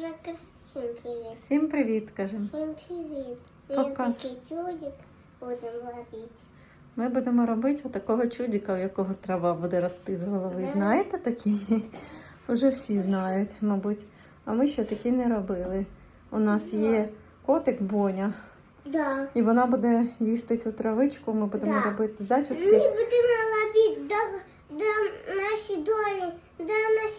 вже всім привіт. Всім привіт, кажемо. Всім привіт. Показ. Ми такий чудик будемо робити. Ми будемо робити отакого чудика, у якого трава буде рости з голови. Да. Знаєте такі? Уже всі знають, мабуть. А ми ще такі не робили. У нас є котик Боня, Да. і вона буде їсти цю травичку. Ми будемо Да. робити Ми зачіски. будемо робити до, до наші долі,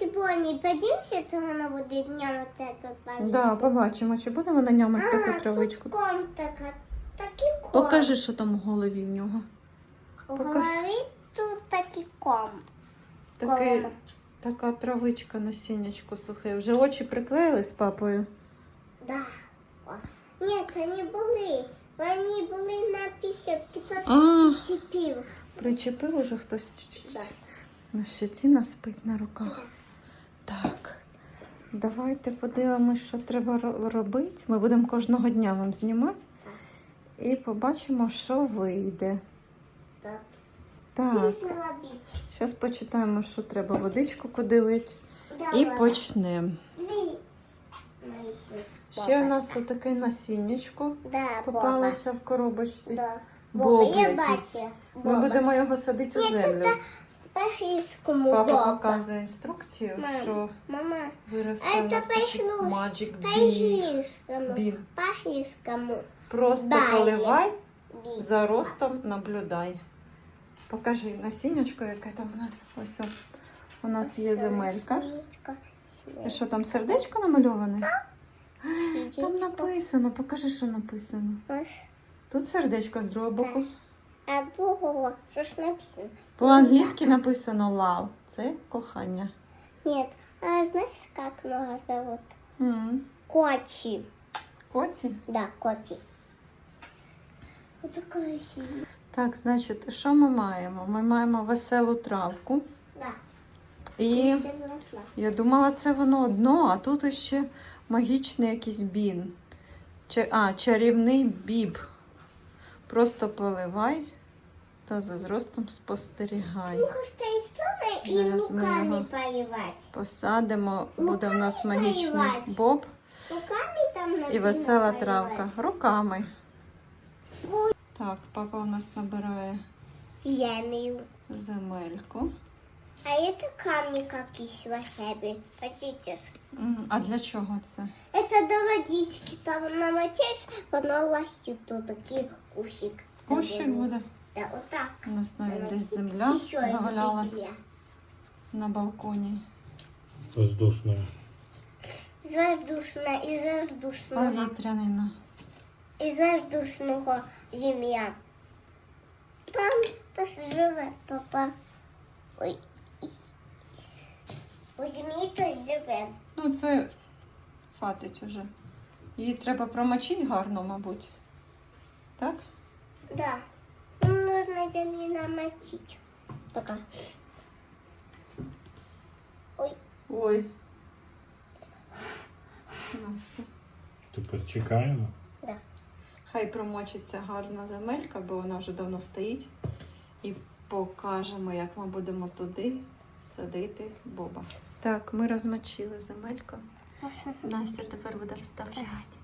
боні. Подивимося, то вона буде от этот бабі. Да, побачимо, чи будемо на ньому таку травичку. Тут ком така, такий ком. Покажи, що там у голові в нього. У голові тут такий ком. Такий, така травичка на сінечку сухе. Вже очі приклеїли з папою. Да. О. Ні, вони були. Вони були на пісятки, то А. чіпів. Причепив уже хтось. Да. на щоці нас спить на руках. Так. Давайте подивимось, що треба робити. Ми будемо кожного дня вам знімати і побачимо, що вийде. Так. Так, зараз почитаємо, що треба водичку кудилить. І почнемо. Ще у нас отаке насіннячко попалося в коробочці. Я бачу. Ми будемо його садити у землю. По-різкому Папа показує інструкцію, Мам. що Мама, виросте а у це такий пішло. Magic Bee. Просто Далі. поливай, Бі. за ростом наблюдай. Покажи насіннячко, яке там у нас. Ось о. у нас є земелька. І що там сердечко намальоване? Там написано, покажи, що написано. Ось. Тут сердечко з другого боку. А другого, що ж написано? По-англійськи написано love. Це кохання. Нет, а знаешь, как много зовут? М. Кочи. Коті. Да, кочи. Вот такая синяя. Так, значить, що ми маємо? Ми маємо веселу травку. Да. І нашла. я думала, це воно одно, а тут ще магічний якийсь бін. Ча- А, чарівний біб. Просто поливай та за зростом спостерігай. Ну, что и слона, и Зараз ми руками його- поливать. Посадимо, буде в нас Руками магічний поливати. боб Руками там і написано весела поливать. травка. Руками. Ой. Так, папа у нас набирає Землю. земельку. А это камни какие волшебные. Хотите? М, А для чого це? Это до водички там намочишь, оно ластит тут такой кусик. Кущик буде. Да, вот так. У нас навіть десь земля завалялась на балконі. Воздушная. Воздушно і воздушного. Повітрянина. І воздушного земля. Там хтось живе, папа. Ой. У землі хтось живе. Ну, це фатить уже. Її треба промочити гарно, мабуть. Так? Да. Нужно землі намочить. Пока. Ой, Ой. Настя. Тепер чекаємо. да. Хай промочиться гарна земелька, бо вона вже давно стоїть. І покажемо, як ми будемо туди садити боба. Так, ми розмочили земельку. Настя тепер буде вставляти.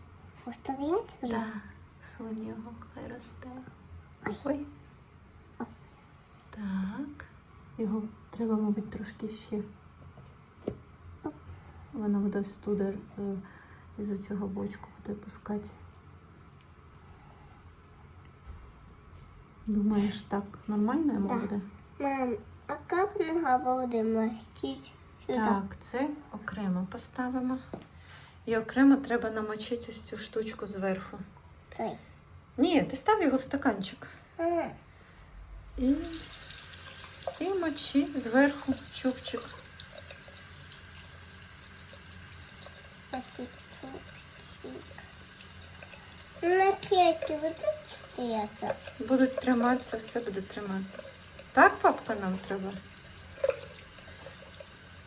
Оставлять? Да, сунь його, хай росте. Ой. Ой. Так. Його треба, мабуть, трошки ще. Воно буде туди е, із цього бочку буде пускати. Думаєш, так нормально йому Да. буде? Мам, а как мы будем мастить? Так, це окремо поставимо. І окремо треба намочити ось цю штучку зверху. Ой. Ні, ти став його в стаканчик. А, І, і мочи зверху чубчик. Будуть триматися, все буде триматися. Так, папка, нам треба?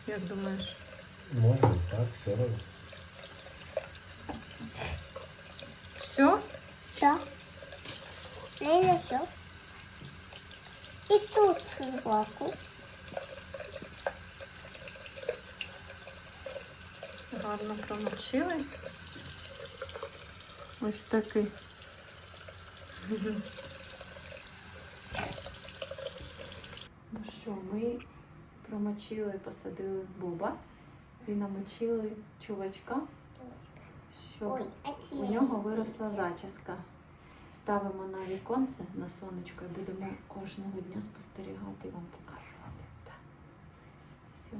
Як думаєш? Можна так, все равно. Все? Все. Наверное, все. И тут сбоку. гарно промочили. Ось такий. Ну що, ми промочили, посадили боба і намочили чувачка, щоб у нього виросла зачіска. Ставимо на віконце на сонечко і будемо кожного дня спостерігати і вам показувати. Так. Все.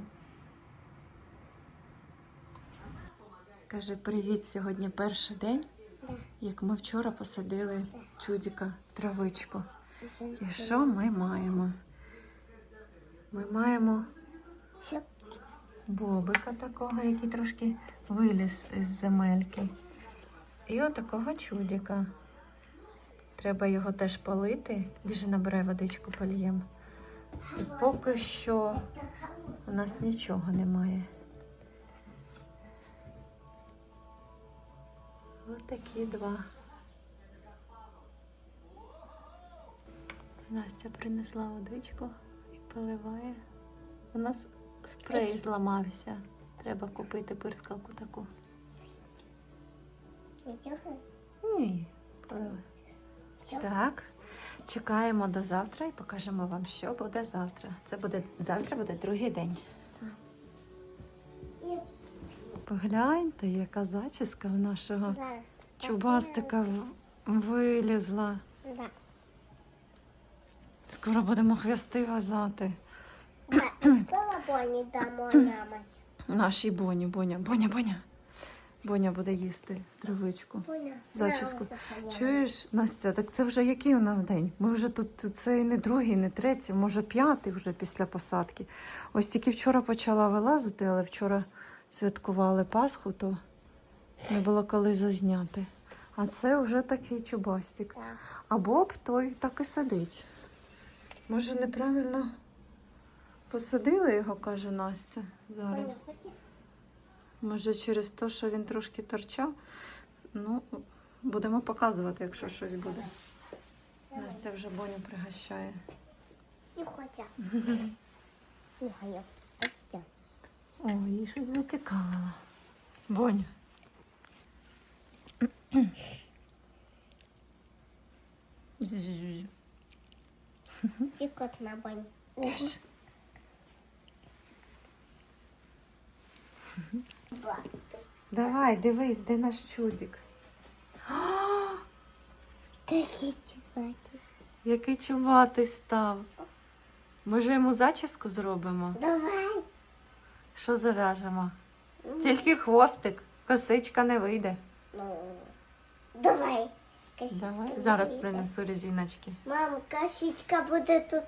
Каже, привіт, сьогодні перший день, як ми вчора посадили чудіка травичку. І що ми маємо? Ми маємо бобика такого, який трошки виліз із земельки. І отакого чудіка. Треба його теж полити. Біжи набирай водичку поліємо. І поки що у нас нічого немає. Отакі два. Настя принесла водичку і поливає. У нас спрей зламався. Треба купити пирскалку таку. Нічого? Ні, поливай. Так. Чекаємо до завтра і покажемо вам, що буде завтра. Це буде завтра буде другий день. Погляньте, яка зачіска в нашого чубастика вилізла. Скоро будемо хвости в'язати. Скоро Бонні дамо. Нашій Боні, Боня, Боня, Боня. Боня буде їсти травичку. Понял? Зачіску. Чуєш, Настя, так це вже який у нас день? Ми вже тут тут це і не другий, не третій, може п'ятий вже після посадки. Ось тільки вчора почала вилазити, але вчора святкували Пасху, то не було коли зазняти. А це вже такий чубастик. А Боб той так і сидить. Може, неправильно посадили його, каже Настя зараз. Може, через те, що він трошки торчав. Ну, будемо показувати, якщо щось буде. Настя вже Боню пригощає. Не хоча. О, їй щось зацікавило. Боня. Цікот на Бонні. Давай, дивись, де наш чудик. Такі чуваки. Який чуватий став. Може йому зачіску зробимо? Давай. Що зав'яжемо? Тільки хвостик, косичка не вийде. Ну, давай. Косичка Давай, зараз принесу резиночки. Мам, косичка буде тут.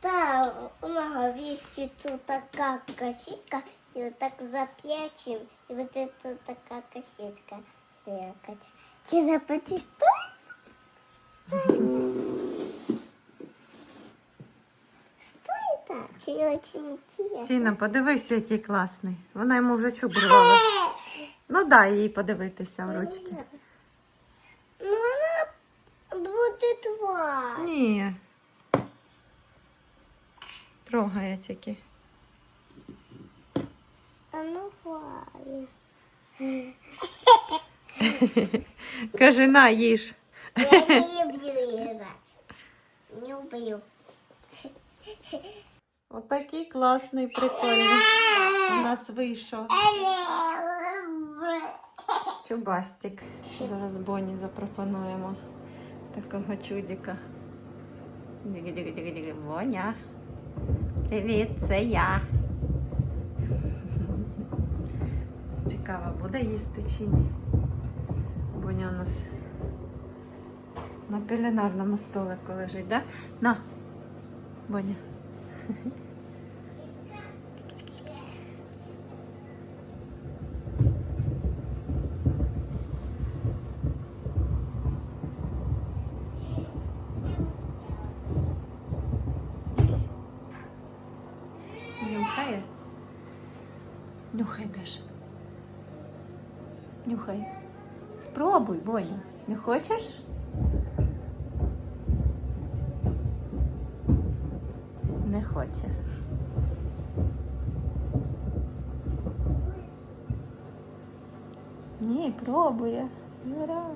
Та у вісі тут така косичка, і отак заплечем, і вот это така косичка. Якать. Чи не потістой? Стой. Так. Чи очень интересно? Тіна, подивися, який класний. Вона йому вже чуб рвала. Ну дай їй подивитися в ручки. Ну, вона буде два. Ні. Трогає тільки. Каже, на, їж. Я не люблю їжать. Не люблю. Отакий класний, прикольний. У нас вийшов чубастик. Зараз Боні запропонуємо такого чудика. Диги-диги-диги-диги. Боня. Привіт, це я. Цікаво, буде їсти чи ні. Боня у нас на пеленарному столику лежить, да? На, Боня. Нюхай, Беш. Нюхай. Спробуй, Боня. Не хочеш? Не хоче. Ні, пробує. Ура!